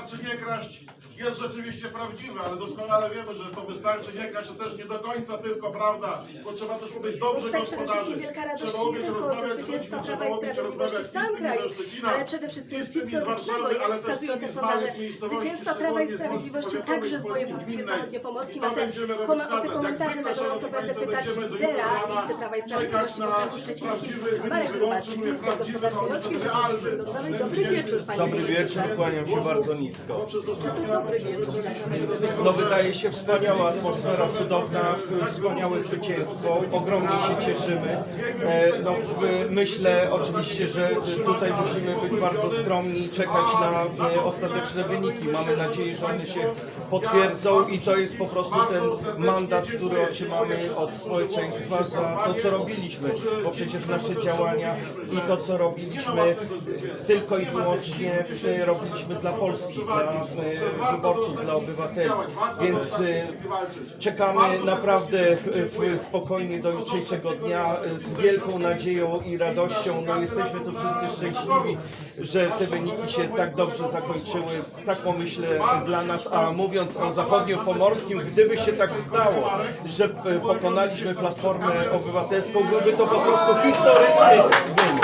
wystarczy nie kraść jest rzeczywiście prawdziwy, ale doskonale wiemy, że to wystarczy nie kraść, to też nie do końca tylko prawda, bo trzeba też umieć dobrze przede gospodarzyć. Trzeba umieć rozmawiać z ludźmi, trzeba umieć rozmawiać z tymi ze Szczecina, ale przede wszystkim z tymi z Warszawy, ale też z tymi z małych miejscowości, zwycięstwa Prawa i Sprawiedliwości także w województwie zachodniopomorskim, a te, o te komentarze na gorąco będę pytać lidera listy Prawa i czekać Sprawiedliwości w na okręgu szczecińskim, Marek mówię, minister gospodarki realny. Dobry, wieczór, panie Dobry wieczór, kłaniam się bardzo nisko. No wydaje się wspaniała atmosfera, cudowna, wspaniałe zwycięstwo, ogromnie się cieszymy. E, no, myślę oczywiście, że tutaj musimy być bardzo skromni i czekać na e, ostateczne wyniki. Mamy nadzieję, że one się potwierdzą i to jest po prostu ten mandat, który otrzymamy od społeczeństwa za to, co robiliśmy, bo przecież nasze działania i to, co robiliśmy, tylko i wyłącznie e, robiliśmy dla Polski, dla e, wyborców, dla obywateli. Więc e, czekamy naprawdę w, w spokojnie do jutrzejszego dnia e, z wielką nadzieją i radością. No jesteśmy tu wszyscy szczęśliwi, że te wyniki się tak dobrze zakończyły. Taką myślę dla nas, a mówiąc o zachodniopomorskim, gdyby się tak stało, że pokonaliśmy Platformę Obywatelską, byłby to po prostu historyczny wynik.